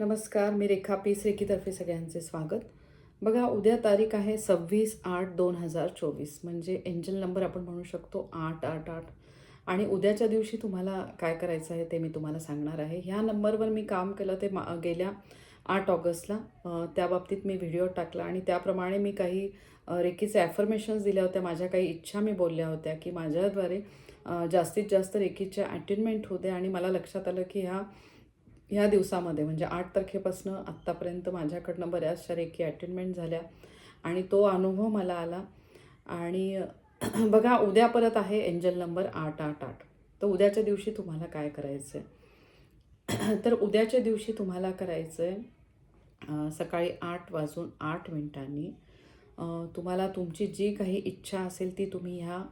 नमस्कार मी रेखा पीस रेखीतर्फे सगळ्यांचे स्वागत. बघा उद्या तारीख आहे सव्वीस आठ दोन हजार चोवीस. म्हणजे एंजल नंबर आपण म्हणू शकतो आठ आठ आठ. आणि उद्याच्या दिवशी तुम्हाला काय करायचं आहे ते मी तुम्हाला सांगणार आहे. ह्या नंबरवर मी काम केलं ते मा गेल्या आठ ऑगस्टला. त्याबाबतीत त्या बाबतीत मी व्हिडिओ टाकला आणि त्याप्रमाणे मी काही रेखीचे ॲफर्मेशन्स दिल्या होत्या. माझ्या काही इच्छा मी बोलल्या होत्या की माझ्याद्वारे जास्तीत जास्त रेखीच्या अटेनमेंट होते आणि मला लक्षात आलं की ह्या ह्या दिवसामध्ये म्हणजे आठ तारखेपासून आत्तापर्यंत माझ्याकडनं बऱ्याचशा रेखी अटेंडमेंट झाल्या आणि तो अनुभव मला आला. आणि बघा उद्या परत आहे एंजल नंबर आठ आठ आठ. तर उद्याच्या दिवशी तुम्हाला काय करायचं आहे तर उद्याच्या दिवशी तुम्हाला करायचं आहे सकाळी आठ वाजून आठ मिनिटांनी तुम्हाला तुमची जी काही इच्छा असेल ती तुम्ही ह्या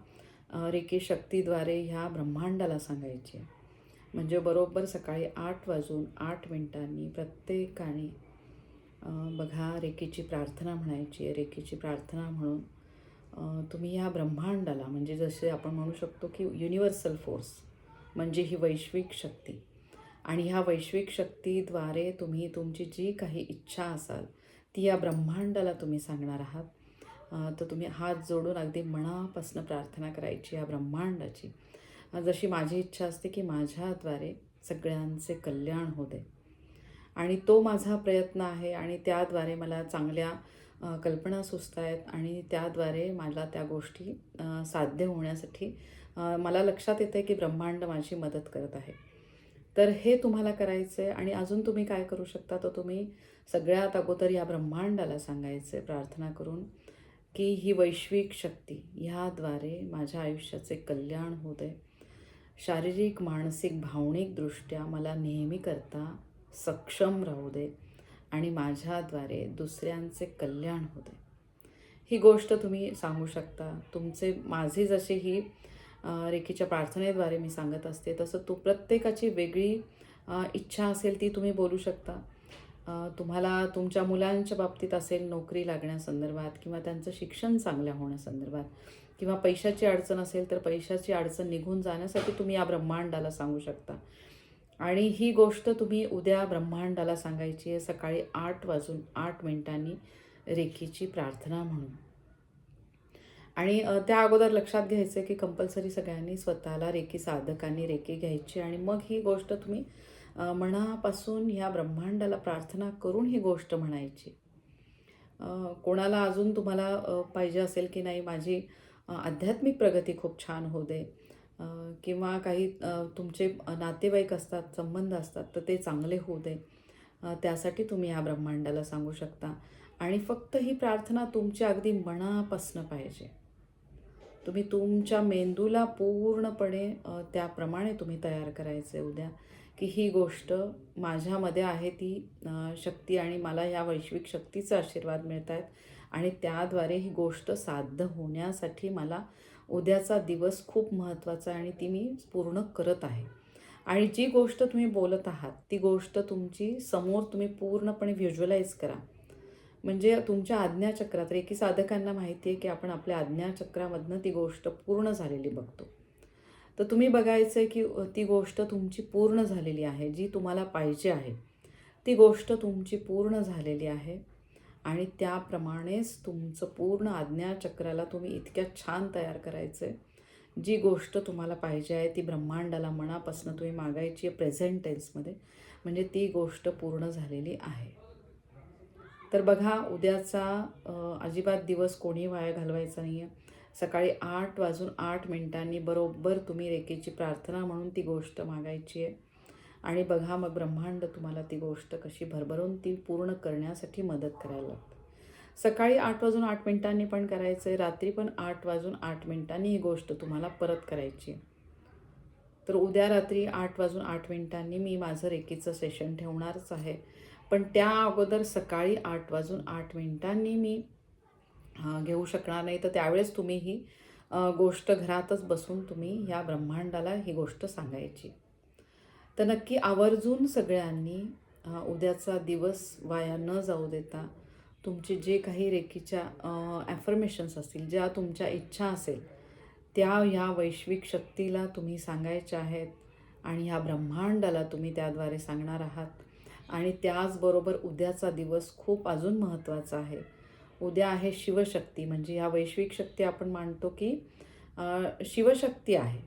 अं, रेकी शक्तीद्वारे ह्या ब्रह्मांडाला सांगायची आहे. म्हणजे बरोबर सकाळी आठ वाजून आठ मिनिटांनी प्रत्येकाने बघा रेखेची प्रार्थना म्हणायची आहे. प्रार्थना म्हणून तुम्ही ह्या ब्रह्मांडाला म्हणजे जसे आपण म्हणू शकतो की युनिव्हर्सल फोर्स म्हणजे ही वैश्विक शक्ती. आणि ह्या वैश्विक शक्तीद्वारे तुम्ही तुमची जी काही इच्छा असाल ती या ब्रह्मांडाला तुम्ही सांगणार आहात. तर तुम्ही हात जोडून अगदी मनापासून प्रार्थना करायची या ब्रह्मांडाची. जशी माझी इच्छा असते की माझ्याद्वारे सगळ्यांचे कल्याण होते. आणि तो माझा प्रयत्न आहे आणि त्याद्वारे मला चांगल्या कल्पना सुचत आहेत आणि त्याद्वारे मला त्या गोष्टी साध्य होण्यासाठी मला लक्षात येतं की ब्रह्मांड माझी मदत करत आहे. तर हे तुम्हाला करायचं आहे आणि अजून तुम्ही काय करू शकता? तर तुम्ही सगळ्यात अगोदर या ब्रह्मांडाला सांगायचं प्रार्थना करून की ही वैश्विक शक्ती ह्याद्वारे माझ्या आयुष्याचे कल्याण होत. आहे शारीरिक मानसिक भावनिकदृष्ट्या मला नेहमी करता सक्षम राहू दे आणि माझ्याद्वारे दुसऱ्यांचे कल्याण होऊ दे. ही गोष्ट तुम्ही सांगू शकता. तुमचे माझी जशी ही रेखीच्या प्रार्थनेद्वारे मी सांगत असते तसं तू प्रत्येकाची वेगळी इच्छा असेल ती तुम्ही बोलू शकता. तुम्हाला तुमच्या मुलांच्या बाबतीत असेल नोकरी लागण्यासंदर्भात किंवा त्यांचं शिक्षण चांगल्या होण्यासंदर्भात किंवा पैशाची अडचण असेल तर पैशाची अडचण निघून जाण्यासाठी तुम्ही या ब्रह्मांडाला सांगू शकता. आणि ही गोष्ट तुम्ही उद्या ब्रह्मांडाला सांगायची आहे सकाळी आठ वाजून आठ मिनिटांनी रेखीची प्रार्थना म्हणून. आणि त्या अगोदर लक्षात घ्यायचं आहे की कंपल्सरी सगळ्यांनी स्वतःला रेखी साधकांनी रेखी घ्यायची आणि मग ही गोष्ट तुम्ही मनापासून ह्या ब्रह्मांडाला प्रार्थना करून ही गोष्ट म्हणायची. कोणाला अजून तुम्हाला पाहिजे असेल की नाही माझी आध्यात्मिक प्रगती खूप छान होऊ दे. किंवा काही तुमचे नातेवाईक असतात संबंध असतात तर ते चांगले होऊ दे. त्यासाठी तुम्ही या ब्रह्मांडाला सांगू शकता. आणि फक्त ही प्रार्थना तुमच्या अगदी मनापासनं पाहिजे. तुम्ही तुमच्या मेंदूला पूर्णपणे त्याप्रमाणे तुम्ही तयार करायचं आहे उद्या. की ही गोष्ट माझ्यामध्ये आहे ती शक्ती आणि मला ह्या वैश्विक शक्तीचा आशीर्वाद मिळत आहेत आणि त्याद्वारे ही गोष्ट साध्य होण्यासाठी मला उद्याचा दिवस खूप महत्त्वाचा आहे आणि ती मी पूर्ण करत आहे. आणि जी गोष्ट तुम्ही बोलत आहात ती गोष्ट तुमची समोर तुम्ही पूर्णपणे व्हिज्युअलाइज करा. म्हणजे तुमच्या आज्ञाचक्रात रेकी साधकांना माहिती आहे की आपण आपल्या आज्ञाचक्रामधनं ती गोष्ट पूर्ण झालेली बघतो. तर तुम्ही बघायचं आहे की ती गोष्ट तुमची पूर्ण झालेली आहे जी तुम्हाला पाहिजे आहे. ती गोष्ट तुमची पूर्ण झालेली आहे आणि त्याप्रमाणेच तुमचं पूर्ण आज्ञाचक्राला तुम्ही इतक्या छान तयार करायचं आहे जी गोष्ट तुम्हाला पाहिजे आहे ती ब्रह्मांडाला मनापासून तुम्ही मागायची आहे प्रेझेंट टेन्समध्ये म्हणजे ती गोष्ट पूर्ण झालेली आहे. तर बघा उद्याचा अजिबात दिवस कोणी वाया घालवायचा नाही आहे सकाळी आठ वाजून आठ मिनिटांनी बरोबर तुम्ही रेकेची प्रार्थना म्हणून ती गोष्ट मागायची आहे. आणि बघा मग ब्रह्मांड तुम्हाला ती गोष्ट कशी भरभरून ती पूर्ण करण्यासाठी मदत करायला लागते. सकाळी आठ वाजून आठ मिनिटांनी पण करायचं आहे रात्री पण आठ वाजून आठ मिनिटांनी ही गोष्ट तुम्हाला परत करायची आहे. तर उद्या रात्री आठ वाजून आठ मिनिटांनी मी माझं रेकीचं सेशन ठेवणारच आहे. पण त्या अगोदर सकाळी आठ वाजून आठ मिनिटांनी मी घेऊ शकणार नाही. तर त्यावेळेस तुम्ही ही गोष्ट घरातच बसून तुम्ही ह्या ब्रह्मांडाला ही गोष्ट सांगायची. तर नक्की आवर्जून सगळ्यांनी उद्याचा दिवस वाया न जाऊ देता तुमचे जे काही रेकीच्या ॲफर्मेशन्स असतील ज्या तुमच्या इच्छा असेल त्या ह्या वैश्विक शक्तीला तुम्ही सांगायच्या आहेत आणि ह्या ब्रह्मांडाला तुम्ही त्याद्वारे सांगणार आहात. आणि त्याचबरोबर उद्याचा दिवस खूप अजून महत्त्वाचा आहे. उद्या आहे शिवशक्ती. म्हणजे ह्या वैश्विक शक्ती आपण मानतो की शिवशक्ती आहे.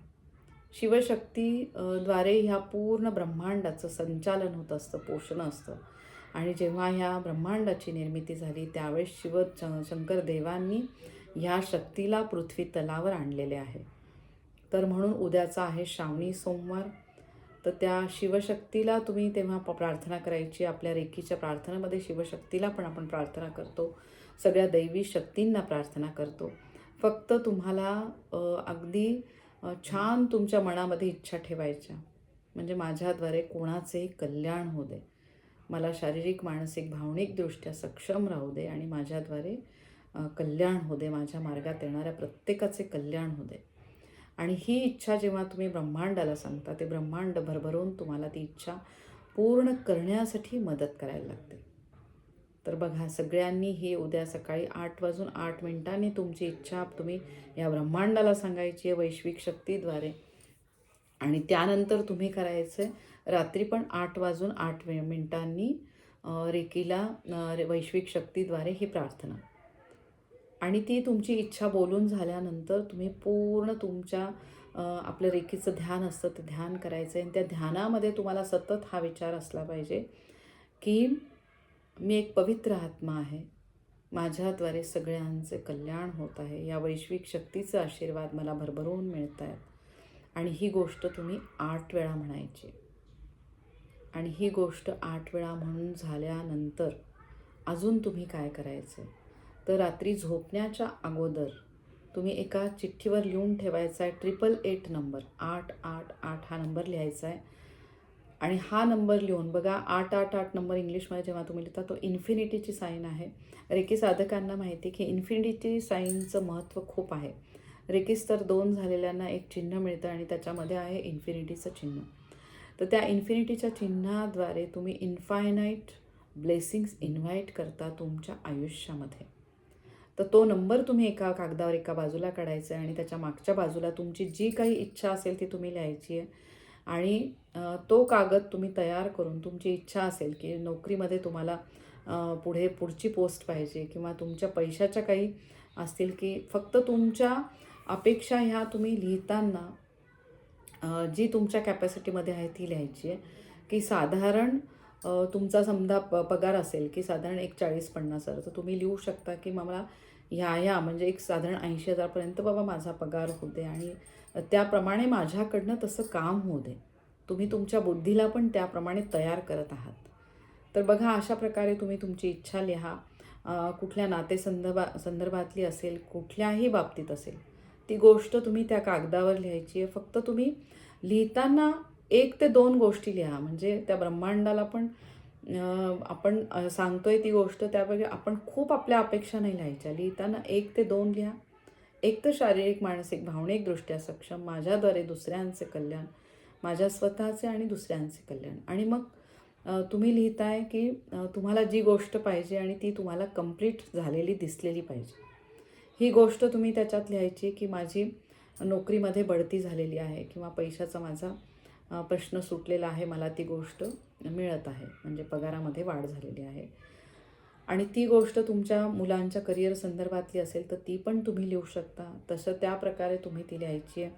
शिवशक्ती द्वारे ह्या पूर्ण ब्रह्मांडाचं संचालन होत असतं पोषण असतं. आणि जेव्हा ह्या ब्रह्मांडाची निर्मिती झाली त्यावेळेस शिव च- शंकर देवांनी ह्या शक्तीला पृथ्वी तलावर आणलेले आहे. तर म्हणून उद्याचा आहे श्रावणी सोमवार. तर त्या शिवशक्तीला तुम्ही तेव्हा प- प्रार्थना करायची. आपल्या रेखीच्या प्रार्थनेमध्ये शिवशक्तीला पण आपण प्रार्थना करतो. सगळ्या दैवी शक्तींना प्रार्थना करतो. फक्त तुम्हाला अगदी छान तुमच्या मनामध्ये इच्छा ठेवायच्या. म्हणजे माझ्याद्वारे कोणाचे कल्याण होऊ दे. मला शारीरिक मानसिक भावनिकदृष्ट्या सक्षम राहू दे आणि माझ्याद्वारे कल्याण होऊ दे. माझ्या मार्गात येणाऱ्या प्रत्येकाचे कल्याण होऊ दे. आणि ही इच्छा जेव्हा तुम्ही ब्रह्मांडाला सांगता ते ब्रह्मांड भरभरून तुम्हाला ती इच्छा पूर्ण करण्यासाठी मदत करायला लागते. तर बघा सगळ्यांनी हे उद्या सकाळी आठ वाजून आठ मिनिटांनी तुमची इच्छा तुम्ही या ब्रह्मांडाला सांगायची आहे वैश्विक शक्तीद्वारे. आणि त्यानंतर तुम्ही करायचं रात्री पण आठ वाजून आठ मिनिटांनी रेकीला रे- वैश्विक शक्तीद्वारे ही प्रार्थना. आणि ती तुमची इच्छा बोलून झाल्यानंतर तुम्ही पूर्ण तुमच्या आपलं रेकीचं ध्यान असतं ते ध्यान करायचं आहे आणि त्या ध्यानामध्ये तुम्हाला सतत हा विचार असला पाहिजे की मी एक पवित्र आत्मा आहे. माझ्याद्वारे सगळ्यांचे कल्याण होत आहे. या वैश्विक शक्तीचे आशीर्वाद मला भरभरून मिळत आहेत आणि ही गोष्ट तुम्ही आठ वेळा म्हणायची. आणि ही गोष्ट आठ वेळा म्हणून झाल्यानंतर अजून तुम्ही काय करायचं? तर रात्री झोपण्याच्या अगोदर तुम्ही एका चिठ्ठीवर लिहून ठेवायचा आहे. ट्रिपल एट नंबर आठ आठ आठ हा नंबर लिहायचा आहे. आणि हा नंबर लिहून बघा आठ आठ आठ नंबर इंग्लिशमध्ये जेव्हा तुम्ही लिहिता तो इन्फिनिटीची साईन आहे. रेकी साधकांना माहिती की इन्फिनिटी साईनचं महत्त्व खूप आहे. रेकीस तर दोन झालेल्यांना एक चिन्ह मिळतं आणि त्याच्यामध्ये आहे इन्फिनिटीचं चिन्ह. तर त्या इन्फिनिटीच्या चिन्हाद्वारे तुम्ही इन्फायनाईट ब्लेसिंग्स इन्व्हाइट करता तुमच्या आयुष्यामध्ये. तर तो नंबर तुम्ही एका कागदावर एका बाजूला काढायचा आहे आणि त्याच्या मागच्या बाजूला तुमची जी काही इच्छा असेल ती तुम्ही लिहायची आहे. आणि तो कागद तुम्ही तयार करून तुमची इच्छा असेल की नोकरीमध्ये तुम्हाला पुढे पुढची पोस्ट पाहिजे किंवा तुमच्या पैशाच्या काही असतील की फक्त तुमच्या अपेक्षा ह्या तुम्ही लिहिताना जी तुमच्या कॅपॅसिटीमध्ये आहे ती लिहायची आहे. की साधारण तुमचा समजा प पगार असेल की साधारण एक चाळीस पन्नास हजार. तर तुम्ही लिहू शकता की मला ह्या ह्या म्हणजे एक साधारण ऐंशी हजारपर्यंत बाबा माझा पगार होऊ दे आणि त्याप्रमाणे माझ्याकडनं तसं काम होऊ दे. तुम्ही तुमच्या बुद्धीला पण त्याप्रमाणे तयार करत आहात. तर बघा अशा प्रकारे तुम्ही तुमची इच्छा लिहा. कुठल्या नातेसंदर्भा संदर्भातली असेल कुठल्याही बाबतीत असेल ती गोष्ट तुम्ही त्या कागदावर लिहायची आहे. फक्त तुम्ही लिहिताना एक ते दोन गोष्टी लिहा. म्हणजे त्या ब्रह्मांडाला पण आपण सांगतो सांगतोय ती गोष्ट त्यापैकी आपण खूप आपल्या अपेक्षा नाही लिहायच्या. लिहिताना एक ते दोन लिहा. एक तर शारीरिक मानसिक भावनिकदृष्ट्या सक्षम माझ्याद्वारे दुसऱ्यांचे कल्याण माझ्या स्वतःचे आणि दुसऱ्यांचे कल्याण. आणि मग तुम्ही लिहिताय की तुम्हाला जी गोष्ट पाहिजे आणि ती तुम्हाला कंप्लीट झालेली दिसलेली पाहिजे. ही गोष्ट तुम्ही त्याच्यात लिहायची की माझी नोकरीमध्ये बढती झालेली आहे किंवा पैशाचा माझा प्रश्न सुटलेला आहे मला ती गोष्ट मिळत आहे म्हणजे पगारामध्ये वाढ झालेली आहे. आणि ती गोष्ट तुमच्या मुलांच्या करिअर संदर्भातली असेल तर ती पण तुम्ही लिहू शकता. तसं त्या प्रकारे तुम्ही ती लिहायची आहे.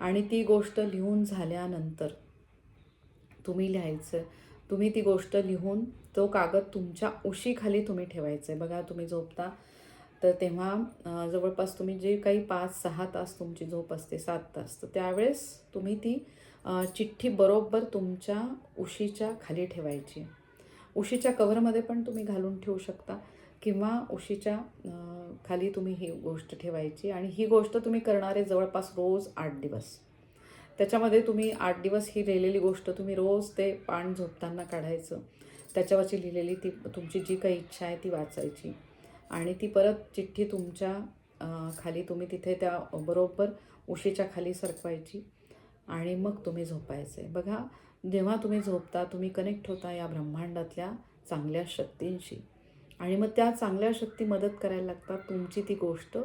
आणि ती गोष्ट लिहून झाल्यानंतर तुम्ही लिहायचं. तुम्ही ती गोष्ट लिहून तो कागद तुमच्या उशीखाली तुम्ही ठेवायचं आहे बघा तुम्ही झोपता तर तेव्हा जवळपास तुम्ही जे काही पाच सहा तास तुमची झोप असते सात तास तर त्यावेळेस तुम्ही ती चिठ्ठी बरोबर तुमच्या उशीच्या खाली ठेवायची. उशीच्या कव्हरमध्ये पण तुम्ही घालून ठेवू शकता. किंवा उशीच्या खाली तुम्ही ही गोष्ट ठेवायची आणि ही गोष्ट तुम्ही करणारे जवळपास रोज आठ दिवस. त्याच्यामध्ये तुम्ही आठ दिवस ही लिहिलेली गोष्ट तुम्ही रोज ते पान झोपताना काढायचं. त्याच्यावरची लिहिलेली ती तुमची जी काही इच्छा आहे ती वाचायची. आणि ती परत चिठ्ठी तुमच्या खाली तुम्ही तिथे त्या बरोबर उशीच्या खाली सरकवायची आणि मग तुम्ही झोपायचे. बघा जेव्हा तुम्ही झोपता तुम्ही कनेक्ट होता या ब्रह्मांडातल्या चांगल्या शक्तींशी. आणि मग त्या चांगल्या शक्ती मदत करायला लागतात. तुमची ती गोष्ट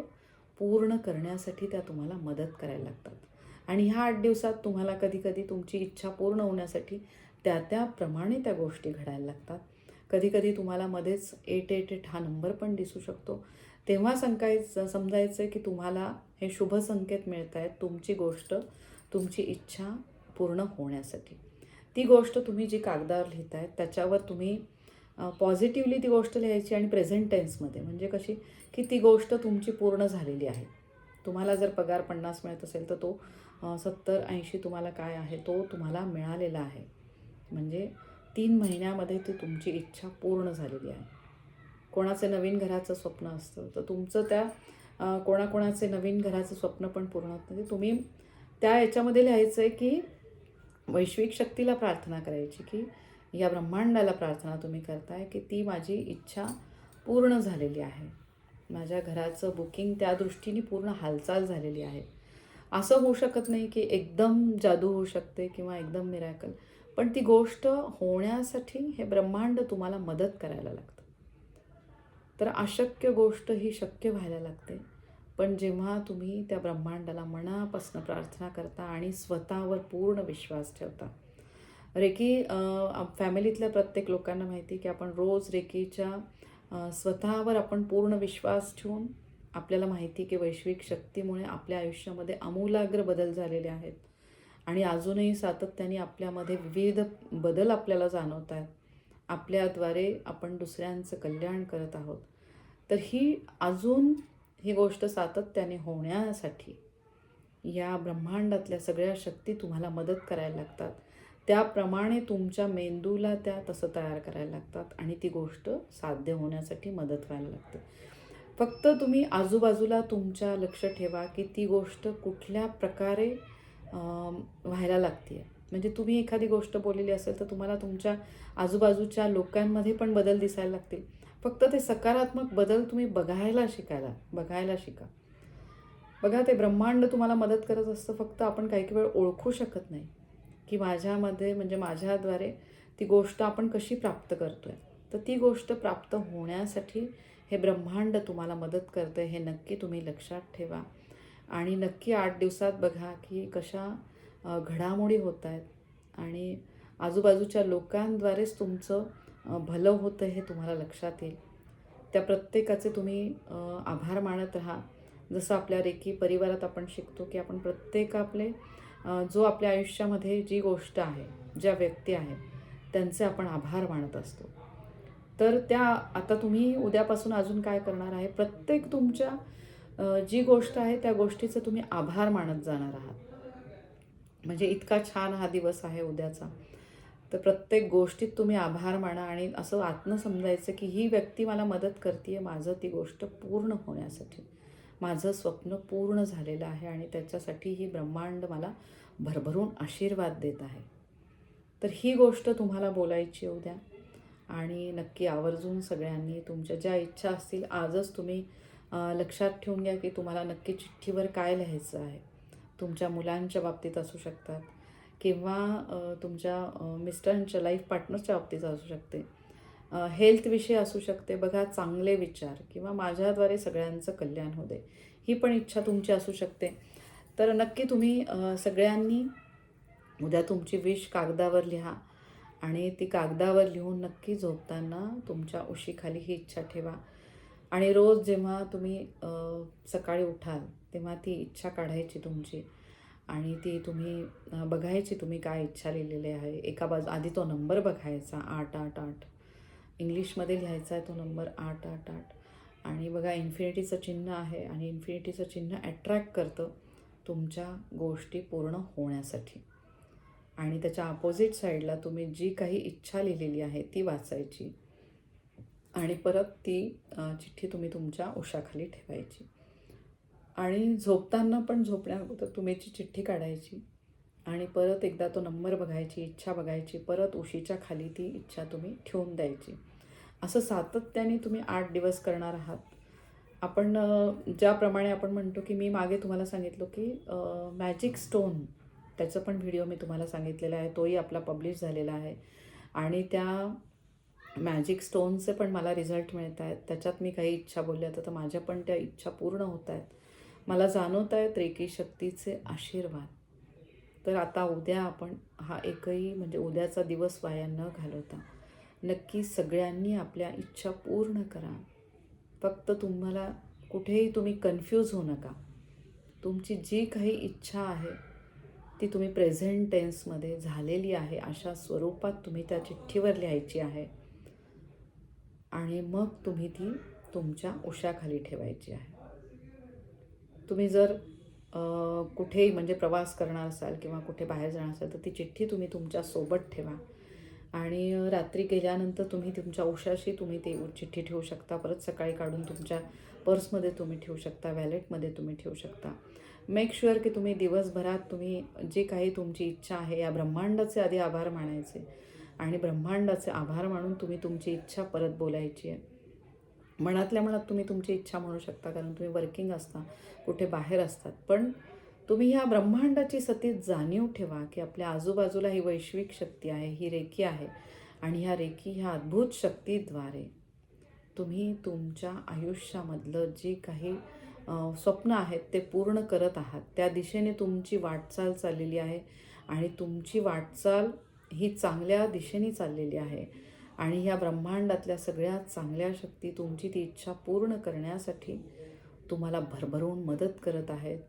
पूर्ण करण्यासाठी त्या तुम्हाला मदत करायला लागतात. आणि ह्या आठ दिवसात तुम्हाला कधीकधी तुमची इच्छा पूर्ण होण्यासाठी त्या त्याप्रमाणे त्या गोष्टी घडायला लागतात. कधीकधी तुम्हाला मध्येच एट एट एट हा नंबर पण दिसू शकतो. तेव्हा संकायचं समजायचं की तुम्हाला हे शुभ संकेत मिळत आहेत तुमची गोष्ट तुमची इच्छा पूर्ण होण्यासाठी. ती गोष्ट तुम्ही जी कागदावर लिहित आहेत त्याच्यावर तुम्ही पॉझिटिव्हली ती गोष्ट लिहायची आणि प्रेझेंट टेन्समध्ये म्हणजे कशी? की ती गोष्ट तुमची पूर्ण झालेली आहे. तुम्हाला जर पगार पन्नास मिळत असेल तर तो सत्तर ऐंशी तुम्हाला काय आहे तो तुम्हाला मिळालेला आहे. म्हणजे तीन महिन्यामध्ये ती तुमची इच्छा पूर्ण झालेली आहे. कोणाचे नवीन घराचं स्वप्न असतं तर तुमचं त्या कोणाकोणाचे नवीन घराचं स्वप्न पण पूर्ण होत नाही. तुम्ही त्या याच्यामध्ये लिहायचं आहे की वैश्विक शक्तीला प्रार्थना करायची की या ब्रह्मांडाला प्रार्थना तुम्ही करताय की ती माझी इच्छा पूर्ण झालेली आहे. माझ्या घराचं बुकिंग त्या दृष्टीने पूर्ण हालचाल झालेली आहे. असं होऊ शकत नाही की एकदम जादू होऊ शकते किंवा एकदम मिरॅकल पण ती गोष्ट होण्यासाठी हे ब्रह्मांड तुम्हाला मदत करायला लागतं. तर अशक्य गोष्ट ही शक्य व्हायला लागते. पण जेव्हा तुम्ही त्या ब्रह्मांडाला मनापासून प्रार्थना करता आणि स्वतःवर पूर्ण विश्वास ठेवता रेकी फॅमिलीतल्या प्रत्येक लोकांना माहिती की आपण रोज रेकीच्या स्वतःवर आपण पूर्ण विश्वास ठेवून आपल्याला माहिती की वैश्विक शक्तीमुळे आपल्या आयुष्यामध्ये आमूलाग्र बदल झालेले आहेत. आणि अजूनही सातत्याने आपल्यामध्ये विविध बदल आपल्याला जाणवत आहेत आपल्याद्वारे आपण दुसऱ्यांचं कल्याण करत आहोत. तर ही अजून ही गोष्ट सातत्याने होण्यासाठी या ब्रह्मांडातल्या सगळ्या शक्ती तुम्हाला मदत करायला लागतात. त्याप्रमाणे तुमच्या मेंदूला त्या तसं तयार करायला लागतात आणि ती गोष्ट साध्य होण्यासाठी मदत व्हायला लागते. फक्त तुम्ही आजूबाजूला तुमच्या लक्ष ठेवा की ती गोष्ट कुठल्या प्रकारे व्हायला लागते म्हणजे तुम्ही एखादी गोष्ट बोललेली असेल तर तुम्हाला तुमच्या आजूबाजूच्या लोकांमध्ये पण बदल दिसायला लागतील. फक्त ते सकारात्मक बदल तुम्ही बघायला शिकायला बघायला शिका. बघा ते ब्रह्मांड तुम्हाला मदत करत असतं फक्त आपण काही काही वेळ ओळखू शकत नाही. की माझ्यामध्ये म्हणजे माझ्याद्वारे ती गोष्ट आपण कशी प्राप्त करतो आहे तर ती गोष्ट प्राप्त होण्यासाठी हे ब्रह्मांड तुम्हाला मदत करतं हे नक्की तुम्ही लक्षात ठेवा. आणि नक्की आठ दिवसात बघा की कशा घडामोडी होत आहेत आणि आजूबाजूच्या लोकांद्वारेच तुमचं भलं होतं हे तुम्हाला लक्षात येईल. त्या प्रत्येकाचे तुम्ही आभार मानत राहा. जसं आपल्या रेकी परिवारात आपण शिकतो की आपण प्रत्येक आपले जो आपल्या आयुष्यामध्ये जी गोष्ट आहे ज्या व्यक्ती आहेत त्यांचे आपण आभार मानत असतो. तर त्या आता तुम्ही उद्यापासून अजून काय करणार आहे? प्रत्येक तुमच्या जी गोष्ट आहे त्या गोष्टीचं तुम्ही आभार मानत जाणार आहात. म्हणजे इतका छान हा दिवस आहे उद्याचा. तर प्रत्येक गोष्टीत तुम्ही आभार माना आणि असं आत्म समजायचं की ही व्यक्ती मला मदत करते आहे माझं ती गोष्ट पूर्ण होण्यासाठी. माझं स्वप्न पूर्ण झालेलं आहे आणि त्याच्यासाठी ही ब्रह्मांड मला भरभरून आशीर्वाद देत आहे. तर ही गोष्ट तुम्हाला बोलायची उद्या. आणि नक्की आवर्जून सगळ्यांनी तुमच्या ज्या इच्छा असतील आजच तुम्ही लक्षात ठेवून घ्या की तुम्हाला नक्की चिठ्ठीवर काय लिहायचं आहे. तुमच्या मुलांच्या बाबतीत असू शकतात किंवा तुमच्या मिस्टरांच्या लाईफ पार्टनरच्या बाबतीत असू शकते. हेल्थविषयी असू शकते. बघा चांगले विचार किंवा माझ्याद्वारे सगळ्यांचं कल्याण होऊ दे ही पण इच्छा तुमची असू शकते. तर नक्की तुम्ही सगळ्यांनी उद्या तुमची विश कागदावर लिहा आणि ती कागदावर लिहून नक्की झोपताना तुमच्या उशीखाली ही इच्छा ठेवा. आणि रोज जेव्हा तुम्ही सकाळी उठाल तेव्हा ती इच्छा काढायची तुमची आणि ती तुम्ही बघायची तुम्ही काय इच्छा लिहिलेली आहे. एका बाजू आधी तो नंबर बघायचा आठ आठ आठ. इंग्लिशमध्ये लिहायचा आहे तो नंबर आठ आठ आठ. आणि बघा इन्फिनिटीचं चिन्ह आहे आणि इन्फिनिटीचं चिन्ह अट्रॅक्ट करतं तुमच्या गोष्टी पूर्ण होण्यासाठी. आणि त्याच्या अपोजिट साईडला तुम्ही जी काही इच्छा लिहिलेली आहे ती वाचायची. आणि परत ती चिठ्ठी तुम्ही तुमच्या उशाखाली ठेवायची. आणि झोपताना पण झोपण्याअगोदर तुम्ही जी चिठ्ठी काढायची. आणि परत एकदा तो नंबर बघायची इच्छा बघायची परत उशीच्या खाली ती इच्छा तुम्ही ठेवून द्यायची. असं सातत्याने तुम्ही आठ दिवस करणार आहात. आपण ज्याप्रमाणे आपण म्हणतो की मी मागे तुम्हाला सांगितलं की मॅजिक स्टोन त्याचं पण व्हिडिओ मी तुम्हाला सांगितलेला आहे. तोही आपला पब्लिश झालेला आहे. आणि त्या मॅजिक स्टोनचे पण मला रिझल्ट मिळत आहेत. त्याच्यात मी काही इच्छा बोलल्या तर माझ्या पण त्या इच्छा पूर्ण होत आहेत. मला जाणवत आहेत रेकी शक्तीचे आशीर्वाद. तर आता उद्या आपण हा एकही म्हणजे उद्याचा दिवस वाया न घालवता नक्की सगळ्यांनी आपल्या इच्छा पूर्ण करा. फक्त तुम्हाला कुठेही तुम्ही कन्फ्यूज होऊ नका. तुमची जी काही इच्छा आहे ती तुम्ही प्रेझेंट टेन्समध्ये झालेली आहे अशा स्वरूपात तुम्ही त्या चिठ्ठीवर लिहायची आहे. आणि मग तुम्ही ती तुमच्या उशाखाली ठेवायची आहे. तुम्ही जर कुठेही म्हणजे प्रवास करणार असाल किंवा कुठे बाहेर जाणार असाल तर ती चिठ्ठी तुम्ही तुमच्यासोबत ठेवा. आणि रात्री गेल्यानंतर तुम्ही तुमच्या उशाशी तुम्ही ती चिठ्ठी ठेवू शकता. परत सकाळी काढून तुमच्या पर्समध्ये तुम्ही ठेवू शकता वॅलेटमध्ये तुम्ही ठेवू शकता. मेक शुअर की तुम्ही दिवसभरात तुम्ही जे काही तुमची इच्छा आहे या ब्रह्मांडाचे आधी आभार मानायचे. आणि ब्रह्मांडाचे आभार मानून तुम्ही तुमची इच्छा परत बोलायची आहे. मनातल्या मनात तुम्ही तुमची इच्छा म्हणू शकता कारण तुम्ही वर्किंग असता कुठे बाहेर असतात. पण तुम्ही ह्या ब्रह्मांडाची सतीत जाणीव ठेवा की आपल्या आजूबाजूला ही वैश्विक शक्ती आहे ही रेखी आहे आणि ह्या रेखी ह्या अद्भुत शक्तीद्वारे तुम्ही तुमच्या आयुष्यामधलं जी काही स्वप्न आहेत ते पूर्ण करत आहात. त्या दिशेने तुमची वाटचाल चाललेली आहे आणि तुमची वाटचाल ही चांगल्या दिशेने चाललेली आहे. आणि ह्या ब्रह्मांडातल्या सगळ्यात चांगल्या शक्ती तुमची ती इच्छा पूर्ण करण्यासाठी तुम्हाला भरभरून मदत करत आहेत.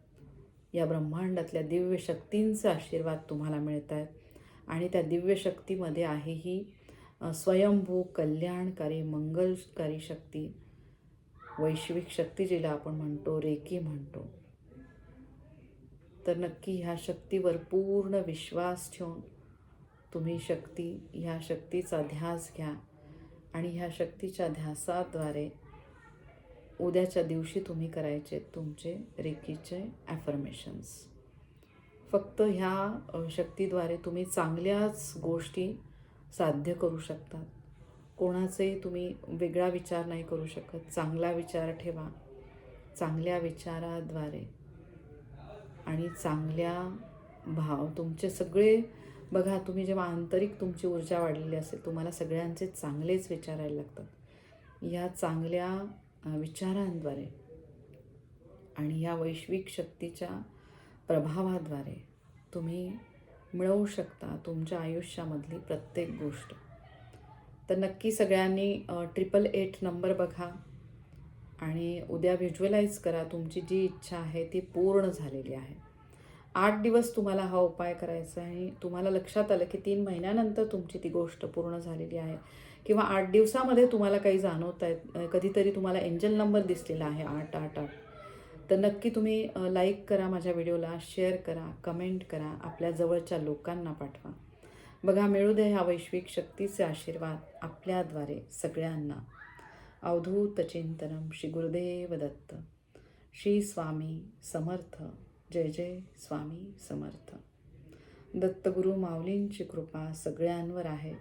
या ब्रह्मांडातल्या दिव्य शक्तींचे आशीर्वाद तुम्हाला मिळत आहेत. आणि त्या दिव्य शक्तीमध्ये आहे ही स्वयंभू कल्याणकारी मंगलकारी शक्ती. वैश्विक शक्ती जिला आपण म्हणतो रेकी म्हणतो. तर नक्की ह्या शक्तीवर पूर्ण विश्वास ठेवून तुम्ही शक्ती ह्या शक्तीचा ध्यास घ्या आणि ह्या शक्तीच्या ध्यासाद्वारे उद्याच्या दिवशी तुम्ही करायचे तुमचे रेकीचे ॲफर्मेशन्स फक्त ह्या शक्तीद्वारे तुम्ही चांगल्याच गोष्टी साध्य करू शकतात. कोणाचेही तुम्ही वेगळा विचार नाही करू शकत. चांगला विचार ठेवा. चांगल्या विचाराद्वारे आणि चांगल्या भाव तुमचे सगळे बघा तुम्ही जेव्हा आंतरिक तुमची ऊर्जा वाढलेली असेल तुम्हाला सगळ्यांचे चांगलेच विचारायला लागतात. या चांगल्या विचारांद्वारे आणि या वैश्विक शक्तीच्या प्रभावाद्वारे तुम्ही मिळवू शकता तुमच्या आयुष्यामधली प्रत्येक गोष्ट. तर नक्की सगळ्यांनी ट्रिपल एट नंबर बघा आणि उद्या व्हिज्युअलाइज करा तुमची जी इच्छा आहे ती पूर्ण झालेली आहे. आठ दिवस तुम्हाला हा उपाय करायचा आहे. आणि तुम्हाला लक्षात आलं की तीन महिन्यानंतर तुमची ती गोष्ट पूर्ण झालेली आहे. किंवा आठ दिवसामध्ये तुम्हाला काही जाणवत आहेत कधीतरी तुम्हाला एंजल नंबर दिसलेला आहे आठ आठ आठ. तर नक्की तुम्ही लाईक करा माझ्या व्हिडिओला शेअर करा कमेंट करा आपल्या जवळच्या लोकांना पाठवा. बघा मिळू दे ह्या वैश्विक शक्तीचे आशीर्वाद आपल्याद्वारे सगळ्यांना. अवधूत चिंतनम श्री गुरुदेव दत्त. श्री स्वामी समर्थ. जय जय स्वामी समर्थ. दत्तगुरु माऊलींची कृपा सगळ्यांवर आहे.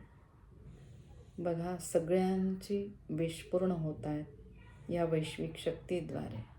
बघा सगळ्यांची विष पूर्ण होत आहेत या वैश्विक शक्तीद्वारे.